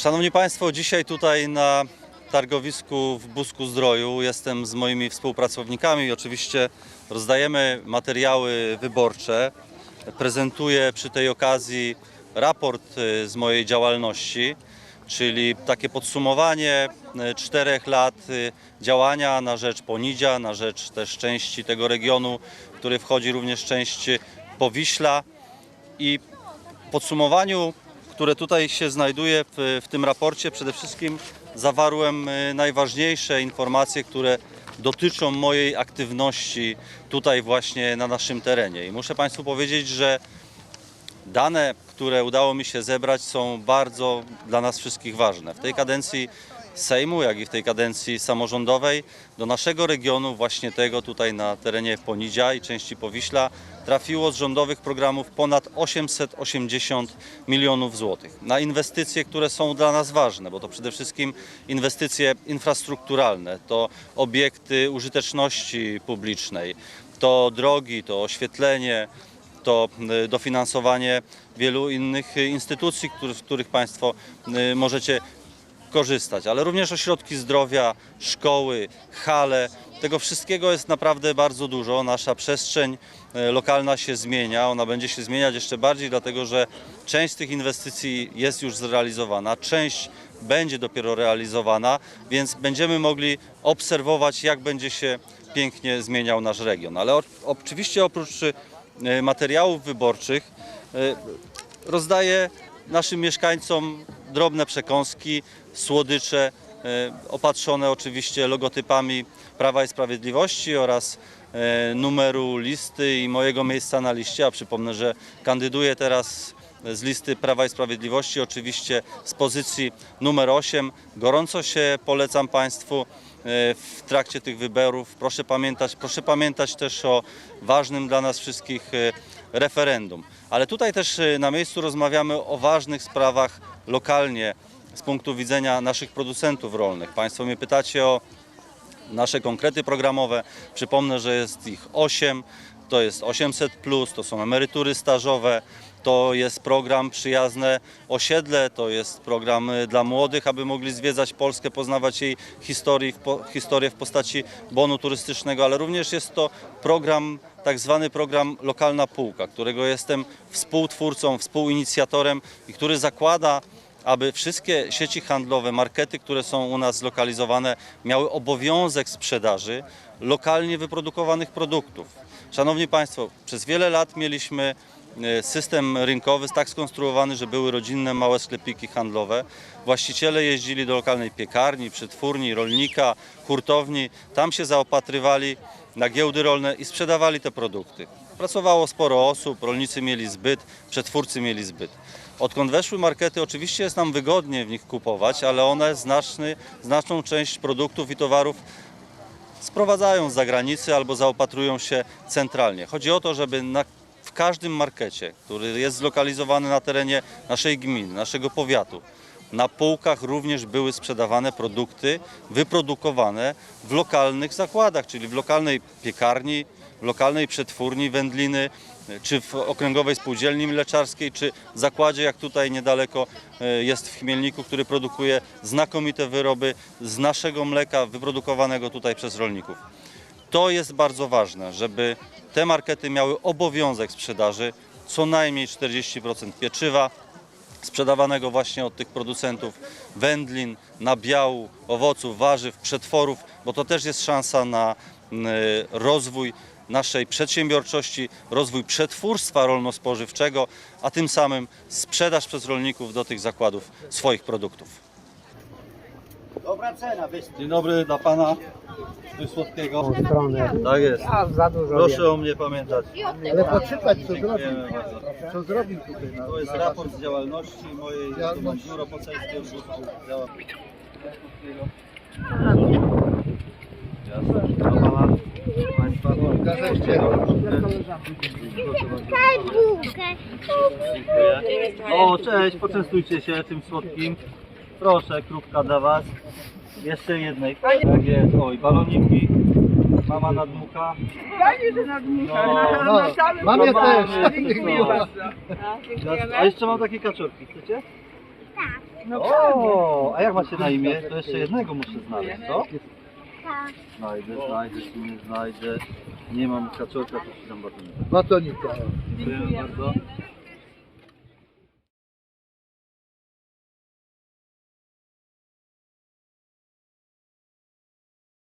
Szanowni Państwo, dzisiaj tutaj na targowisku w Busku Zdroju jestem z moimi współpracownikami i oczywiście rozdajemy materiały wyborcze. Prezentuję przy tej okazji raport y, z mojej działalności, czyli takie podsumowanie y, czterech lat y, działania na rzecz Ponidzia, na rzecz też części tego regionu, w który wchodzi również część Powiśla i podsumowaniu, które tutaj się znajduje w, w tym raporcie, przede wszystkim zawarłem y, najważniejsze informacje, które dotyczą mojej aktywności tutaj właśnie na naszym terenie. I muszę Państwu powiedzieć, że dane, które udało mi się zebrać, są bardzo dla nas wszystkich ważne. W tej kadencji Sejmu, jak i w tej kadencji samorządowej do naszego regionu, właśnie tego tutaj na terenie Ponidzia i części Powiśla, trafiło z rządowych programów ponad 880 milionów złotych. Na inwestycje, które są dla nas ważne, bo to przede wszystkim inwestycje infrastrukturalne, to obiekty użyteczności publicznej, to drogi, to oświetlenie, to y, dofinansowanie wielu innych instytucji, w których Państwo y, możecie korzystać, ale również ośrodki zdrowia, szkoły, hale. Tego wszystkiego jest naprawdę bardzo dużo. Nasza przestrzeń e, lokalna się zmienia, ona będzie się zmieniać jeszcze bardziej, dlatego że część tych inwestycji jest już zrealizowana, część będzie dopiero realizowana, więc będziemy mogli obserwować, jak będzie się pięknie zmieniał nasz region. Ale oczywiście oprócz e, materiałów wyborczych e, rozdaję naszym mieszkańcom drobne przekąski, słodycze, e, opatrzone oczywiście logotypami Prawa i Sprawiedliwości oraz e, numeru listy i mojego miejsca na liście. A przypomnę, że kandyduję teraz z listy Prawa i Sprawiedliwości, oczywiście z pozycji numer 8. Gorąco się polecam Państwu w trakcie tych wyborów. Proszę pamiętać, proszę pamiętać też o ważnym dla nas wszystkich e, referendum. Ale tutaj też e, na miejscu rozmawiamy o ważnych sprawach lokalnie z punktu widzenia naszych producentów rolnych. Państwo mnie pytacie o nasze konkrety programowe. Przypomnę, że jest ich 8. To jest 800, to są emerytury stażowe, to jest program Przyjazne Osiedle, to jest program y, dla młodych, aby mogli zwiedzać Polskę, poznawać jej historii, historię w postaci bonu turystycznego, ale również jest to program, tak zwany program Lokalna Półka, którego jestem współtwórcą, współinicjatorem i który zakłada aby wszystkie sieci handlowe, markety, które są u nas zlokalizowane, miały obowiązek sprzedaży lokalnie wyprodukowanych produktów. Szanowni Państwo, przez wiele lat mieliśmy system rynkowy tak skonstruowany, że były rodzinne małe sklepiki handlowe. Właściciele jeździli do lokalnej piekarni, przetwórni, rolnika, hurtowni. Tam się zaopatrywali na giełdy rolne i sprzedawali te produkty. Pracowało sporo osób, rolnicy mieli zbyt, przetwórcy mieli zbyt. Odkąd weszły markety, oczywiście jest nam wygodnie w nich kupować, ale one znaczny, znaczną część produktów i towarów sprowadzają z zagranicy albo zaopatrują się centralnie. Chodzi o to, żeby na, w każdym markecie, który jest zlokalizowany na terenie naszej gminy, naszego powiatu, na półkach również były sprzedawane produkty wyprodukowane w lokalnych zakładach, czyli w lokalnej piekarni, w lokalnej przetwórni wędliny, czy w okręgowej spółdzielni mleczarskiej, czy zakładzie, jak tutaj niedaleko e, jest w Chmielniku, który produkuje znakomite wyroby z naszego mleka wyprodukowanego tutaj przez rolników. To jest bardzo ważne, żeby te markety miały obowiązek sprzedaży co najmniej 40% pieczywa, sprzedawanego właśnie od tych producentów wędlin, nabiału, owoców, warzyw, przetworów, bo to też jest szansa na mm, rozwój naszej przedsiębiorczości, rozwój przetwórstwa rolno-spożywczego, a tym samym sprzedaż przez rolników do tych zakładów swoich produktów. Dobra cena. Dzień dobry dla Pana, stronę. Tak jest. Ja za dużo Proszę o mnie pamiętać. Ale poczytać co zrobił. Dziękujemy bardzo. Co zrobił tutaj na, To jest na raport z działalności mojej Działalności. biuro poselskie w Busku działa. Jasne. Dla pana, państwa. gazecie. Dziękuję. O, cześć, poczęstujcie się czymś słodkim. Proszę, krówka dla was. Jeszcze jednej. Tak jest. Oj, baloniki. Mama nadmucha. Fajnie, że nadmusza. No, na, no, na samym mamie też. Dziękuję No. bardzo. A jeszcze mam takie kaczorki, chcecie? No O, a jak macie na imię? To jeszcze jednego muszę znaleźć, co? Znajdę, znajdę, czy nie znajdę. Nie mam kaczorka, to ci dam batonika. Batonika. Dziękuję bardzo.